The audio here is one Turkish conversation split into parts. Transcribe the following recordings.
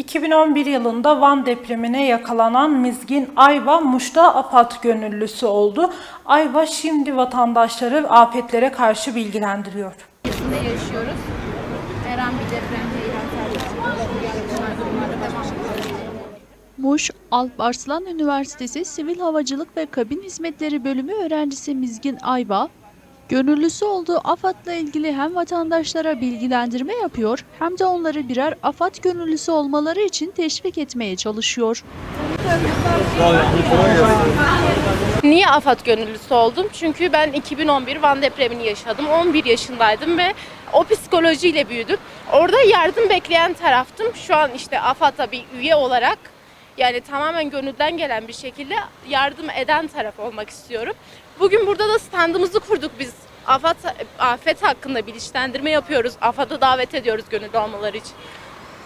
2011 yılında Van depremine yakalanan Mizgin Ayva Muş'ta AFAD gönüllüsü oldu. Ayva şimdi vatandaşları afetlere karşı bilgilendiriyor. içinde yaşıyoruz. Her an bir deprem. Muş, Alp Arslan Üniversitesi Sivil Havacılık ve Kabin Hizmetleri Bölümü öğrencisi Mizgin Ayba, gönüllüsü olduğu AFAD'la ilgili hem vatandaşlara bilgilendirme yapıyor hem de onları birer AFAD gönüllüsü olmaları için teşvik etmeye çalışıyor. Niye AFAD gönüllüsü oldum? Çünkü ben 2011 Van depremini yaşadım. 11 yaşındaydım ve o psikolojiyle büyüdüm. Orada yardım bekleyen taraftım. Şu an işte AFAD'a bir üye olarak yani tamamen gönülden gelen bir şekilde yardım eden taraf olmak istiyorum. Bugün burada da standımızı kurduk biz. AFAD, afet hakkında bilinçlendirme yapıyoruz. AFAD'a davet ediyoruz gönüllü olmaları için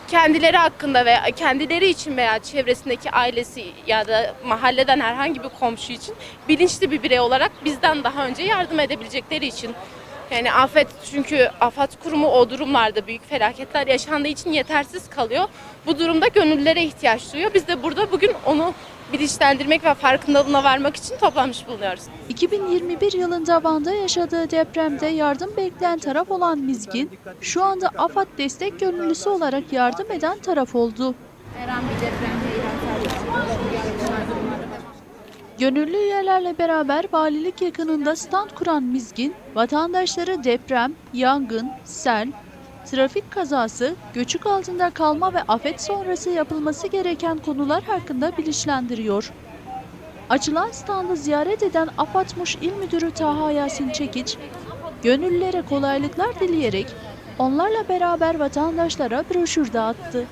kendileri hakkında veya kendileri için veya çevresindeki ailesi ya da mahalleden herhangi bir komşu için bilinçli bir birey olarak bizden daha önce yardım edebilecekleri için yani afet çünkü afet kurumu o durumlarda büyük felaketler yaşandığı için yetersiz kalıyor. Bu durumda gönüllülere ihtiyaç duyuyor. Biz de burada bugün onu bilinçlendirmek ve farkındalığına varmak için toplanmış bulunuyoruz. 2021 yılında Van'da yaşadığı depremde yardım bekleyen taraf olan Mizgin, şu anda AFAD destek gönüllüsü olarak yardım eden taraf oldu. Her an bir deprem Gönüllü üyelerle beraber valilik yakınında stand kuran Mizgin, vatandaşları deprem, yangın, sel, trafik kazası, göçük altında kalma ve afet sonrası yapılması gereken konular hakkında bilinçlendiriyor. Açılan standı ziyaret eden AFAD Muş İl Müdürü Taha Yasin Çekiç, gönüllülere kolaylıklar dileyerek onlarla beraber vatandaşlara broşür dağıttı.